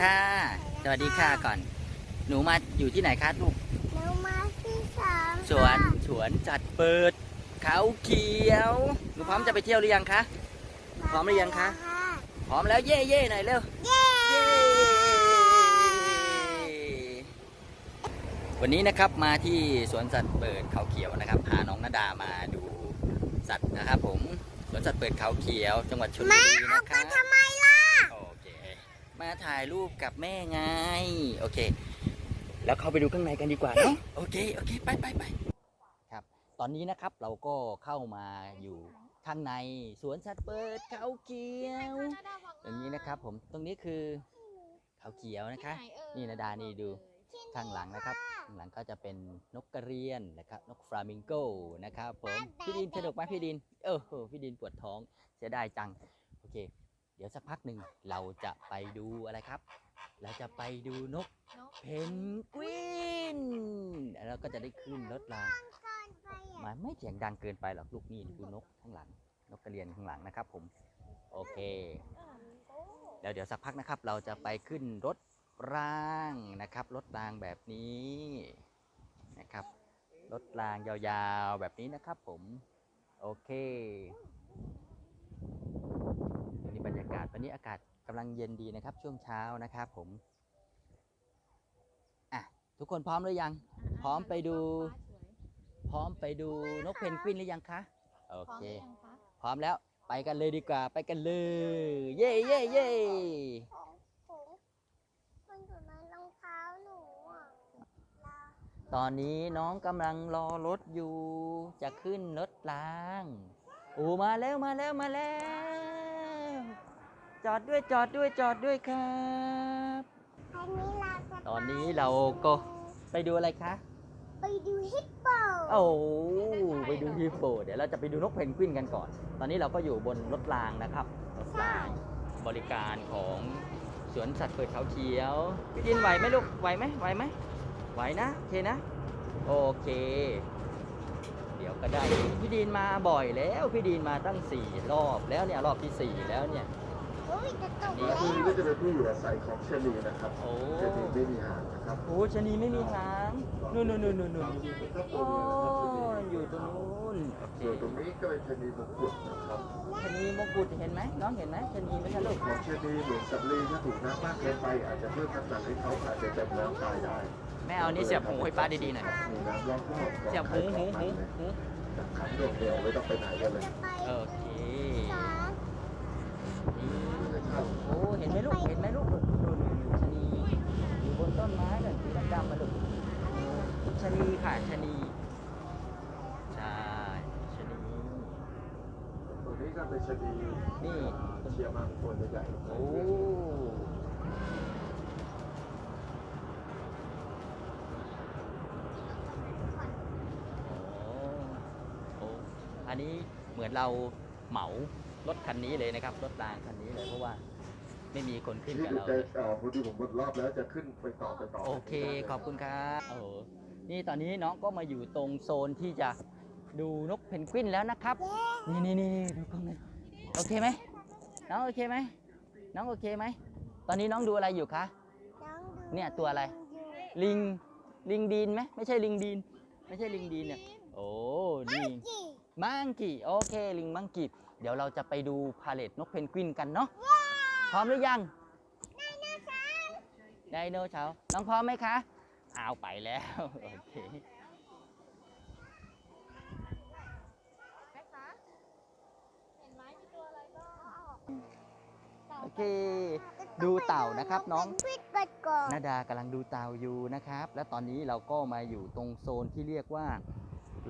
ค่ะ สวัสดีค่ะก่อน หนูมาอยู่ที่ไหนคะลูก หนูมาที่สามสวน สวนจัดเปิด เขาเขียว หนูพร้อมจะไปเที่ยวหรือยังคะ พร้อมหรือยังคะ พร้อมแล้วเย่เย่หน่อยเร็ว เย้เย้วันนี้นะครับมาที่สวนสัตว์เปิดเขาเขียวนะครับ พาน้องนาดามาดูสัตว์นะครับผม สวนสัตว์เปิดเขาเขียว จังหวัดชลบุมารีออนะกคมารับทำไมล่ะโอเค มาถ่ายรูปกับแม่ไง โอเค แล้วเข้าไปดูข้างในกันดีกว่าเนาะโอเคโอเคไปไปไปครับ ตอนนี้นะครับเราก็เข้ามาอยู่ข้างในสวนสัตว์เปิดเขาเขียวอย่างนี้นะครับ ผมตรงนี้คือเขาเขียวนะคะ นี่นาดานี่ดูข้างหลังนะครับข้างหลังก็จะเป็นนกกระเรียนนะครับ นกฟลามิงโกนะครับผมพี่ดินสนุกไหมพี่ดินเออพี่ดินปวดท้องเสียดายจังโอเค เดี๋ยวสักพักหนึ่งเราจะไปดูอะไรครับ เราจะไปดูนกเพนกวินแล้วเราก็จะได้ขึ้นรถรางมาไม่เสียงดังเกินไปหรอกลูกนี่ดูนกข้างหลัง นกกระเรียนข้างหลังนะครับ ผม โอเค แล้วเดี๋ยวสักพักนะครับ เราจะไปขึ้นรถรางนะครับรถรางแบบนี้นะครับรถรางยาวๆแบบนี้นะครับผม โอเคนี่บ รรยากาศวันนี้อากาศกำลังเย็นดีนะครับ ช่วงเช้านะครับผมอะทุกคนพร้อมหรือยัง พร้อมไปดู พร้อมไปดูนกเพนกวินหรือยังคะโอเค พร้อมแล้วไปกันเลยดีกว่าไปกันเลย เย่เย่เย่ของผมมันอยู่ในรองเท้าหนูอะตอนนี้น้องกำลังรอรถอยู่ จะขึ้นรถราง โอ้มาแล้วมาแล้วมาแล้ว จอดด้วยจอดด้วยจอดด้วยครับอันนี้เราจะตอนนี้เราก็ไปดูอะไรคะ ไปดูฮิปโป โอ้ไปดูฮิปโป เดี๋ยวเราจะไปดูนกเพนกวินกันก่อน ตอนนี้เราก็อยู่บนรถรางนะครับรถรางบริการของสวนสัตว์เปิดเขาเขียวพี่ดินไหวไหมลูก ไหวไหมไหวไหมไหวนะโอเคนะ โอเค เดี๋ยวก็ได้ พี่ดินมาบ่อยแล้ว พี่ดินมาตั้งสี่รอบแล้วเนี่ยรอบที่สี่แล้วเนี่ยโอ้ยจะตก นี่แล้วที่นี่ก็จะเป็นที่อยู่อาศัยของชะนีนะครับโอ้ ชะนีไม่มีหางนะครับโหชะนีไม่มีหางนู่นนู่นนู่นนู่นนู่นครับโอ้อยู่ตรงนู้นโอเคส่วนตรงนี้ก็เป็นชะนีมงกุฎนะครับ ชะนีมงกุฎเห็นไหมน้องเห็นไหมชะนีไหมคะลูกของชะนีเหมือนสัตว์เลี้ยงถ้าถูกน้ำมากเกินไป อาจจะเพิ่มน้ำหนักให้เขาอาจจะจมน้ำตายได้แม่เอานี่เสียบหูให้ป้าดีๆหน่อยมีน้ำร้อนทั้งหมดเสียบหูหูหูหูจากขันเดียวเดียวไม่ต้องไปไหนกันเลยจะไปโอเคสามนี่นะครับ โอ้เห็นไหมลูก เห็นไหมลูกดูดูชะนีอยู่บนต้นไม้น่ะสีดำๆมาลูกชะนีค่ะชะนีใช่ชะนีตัวนี้ก็เป็นชะนีนี่เชียร์มังตัวใหญ่โอ้โอ้โอ้อันนี้เหมือนเราเหมา รถคันนี้เลยนะครับรถรางคันนี้เลยเพราะว่าไม่มีคนขึ้นนี่กับเราจะเลยเอ่อพอดีผมหมดรอบแล้วจะขึ้นไปต่อไปต่อโอเคขอบคุณครับโอ้โหนี่ตอนนี้น้องก็มาอยู่ตรงโซนที่จะดูนกเพนกวินแล้วนะครับ นี่นี่นี่ดูกล้องหนะโอเคไหมน้องโอเคไหมน้องโอเคไหมตอนนี้น้องดูอะไรอยู่คะน้องดูเนี่ยตัวอะไรอยู่ลิงลิงดีนไหมไม่ใช่ลิงดีน ไม่ใช่ลิงดีนเนี่ยโอ้นี่กี่ มังกี้โอเคลิงมังกี้เดี๋ยวเราจะไปดูพาเลตนกเพนกวินกันเนาะพร้อมหรือยังไดโนเสาร์น้องพร้อมไหมคะเอาไปแล้วโอเคโอเค ดูเต่านะครับน้องพิษกัดก่อนนาดากำลังดูเต่าอยู่นะครับ และตอนนี้เราก็มาอยู่ตรงโซนที่เรียกว่า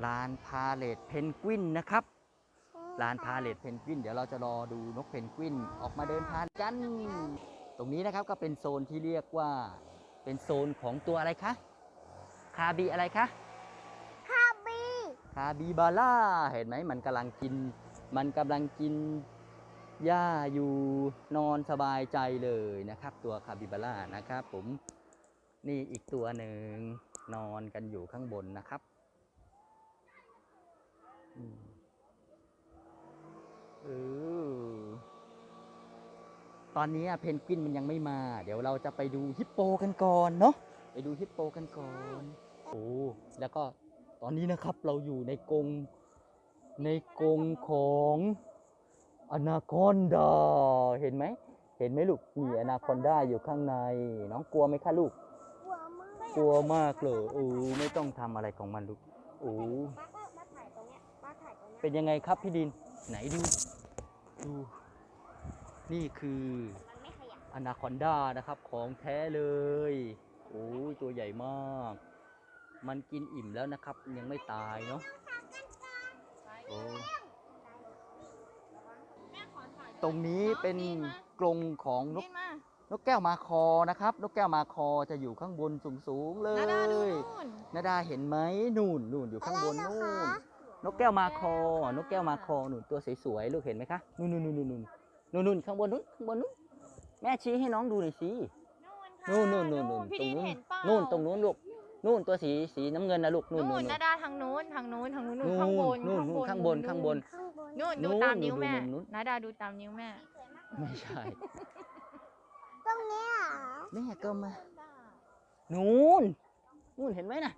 ลานพาเลตเพนกวินนะครับลานพาเลตเพนกวินเดี๋ยวเราจะรอดูนกเพนกวินออกมาเดินผ่านกัน ตรงนี้นะครับก็เป็นโซนที่เรียกว่าเป็นโซนของตัวอะไรคะคาบีอะไรคะคาบีคาบิบาร่าเห็นไหมมันกำลังกิน มันกำลังกินหญ้าอยู่นอนสบายใจเลยนะครับ ตัวคาบิบาร่านะครับผมนี่อีกตัวหนึ่งนอนกันอยู่ข้างบนนะครับอืม เออตอนนี้เพนกวินมันยังไม่มา เดี๋ยวเราจะไปดูฮิปโปกันก่อนเนาะไปดูฮิปโปกันก่อนโอ้แล้วก็ตอนนี้นะครับเราอยู่ในกรงในกรงของอนาคอนดาเห็นไหมเห็นไหมลูกนี่อนาคอนดาอยู่ข้างใน น้องกลัวไหมคะลูก กลัวมากกลัวมากเลยโอ้ไม่ต้องทำอะไรของมันลูกโอ้ เนี้ยเป็นยังไงครับพี่ดินไหนดูดูนี่คือมันไม่ขยับอนาคอนดานะครับของแท้เลยโอ้ยตัวใหญ่มาก มันกินอิ่มแล้วนะครับ ยังไม่ตายเนาะโอ้ตรงนี้เป็นกรงของนกนี่มานกแก้วมาคอนะครับ นกแก้วมาคอจะอยู่ข้างบนสูงๆเลนาดาดูยนู่นนาดาเห็นไหมนู่นนู่นอยู่ข้างบนอะไรนู่เหรอคะน นกแก้วมาคอนกแก้วมาคอนู่นตัวสวยๆลูกเห็นไหมคะนู่นนู่นนู่นนู่นนู่นนู่นนู่นข้างบนนู่นข้างบนนู่นแม่ชี้ให้น้องดูหน่อยสินู่นนู่ค่ะนนู่นนู่นนู่นพี่ตรดิงนนู้นเห็นเปล่านู่นตรงนู้นลูกนู่นตัวสีสีน้ำเงินนะลูกนู่นู่นนนู่นนาดาทางนู้นทางนู้นทางนู้นนู่นนู่นข้างบนนู่นนู่นข้างบนข้างบนข้างบนนู่นนู่ดูนตามนิ้วดูแม่มุมนู้นนาดาดูตามนิ้วแม่ ไม่ใช่ ตรงเนี้ยเหรอแม่ก็มานู่นนู่นเห็นไหมน่ะ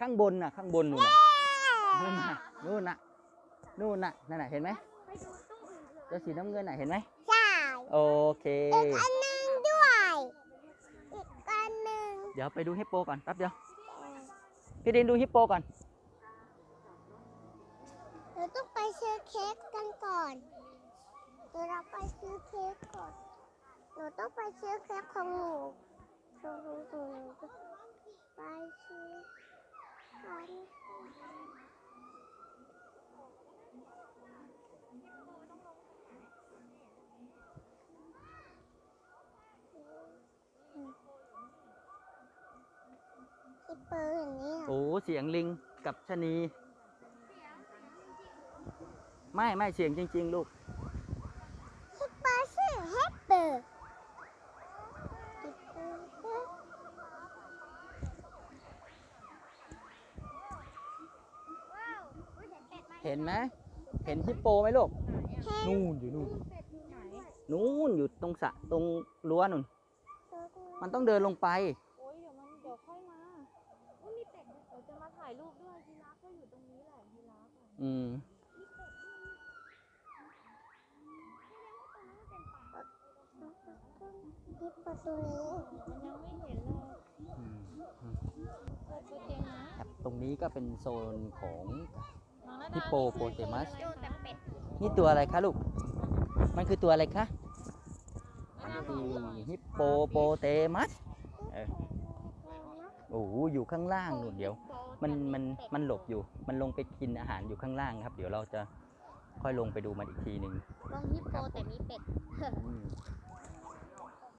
ข้างบนน่ะ ข้างบนนู่นน่ะ นู่นน่ะนู่นน่ะ นู่นน่ะ นั่นน่ะ เห็นไหมตัวสีน้ำเงินน่ะ เห็นไหมใช่โอเค อีกอันหนึงด้วย อีกอันหนึ่งเดี๋ยวไปดูฮิปโปก่อนแป๊บเดียว พี่ดินดูฮิปโปก่อน เราต้องไปซื้อเค้กกันก่อนเดี๋ยวเราไปซื้อเค้กก่อน หนูต้องไปซื้อเค้กของหนูหนูหนูหนูไปซื้อกัน เปิดอย่างนี้เหรอโอ้เสียงลิงกับชะนี ไม่ไม่เสียงจริง ๆ ลูกฮิปเปอร์ชื่อเฮปเปอร์ฮิปเปอร์เห็นไหมเห็นฮิปโปไหมลูกเห็นนู่นอยู่นู่นนู่นอยู่ตรงสระตรงรั้วนู่น มันต้องเดินลงไปาถ่ายรูปด้วยยีราฟก็อยู่ตรงนี้แหละยีราฟอะอืมฮิปเปอร์ตัวนี้ มันยังไม่เห็นเลยอืมอืมเปิดตัวเต็มนะครับตรงนี้ก็เป็นโซนของ น้องนาดาฮิปโปโปเตมัสดูแต่เป็ดนี่ตัวอะไรคะลูก มันคือตัวอะไรคะนาดาคือฮิปโปโปเตมัสเออ โอ้โหอยู่ข้างล่างนู่นเดี๋ยว มันมันมันหลบอยู่ มันลงไปกินอาหารอยู่ข้างล่างครับ เดี๋ยวเราจะค่อยลงไปดูมันอีกทีหนึ่ง ต้องฮิปโปแต่มีเป็ด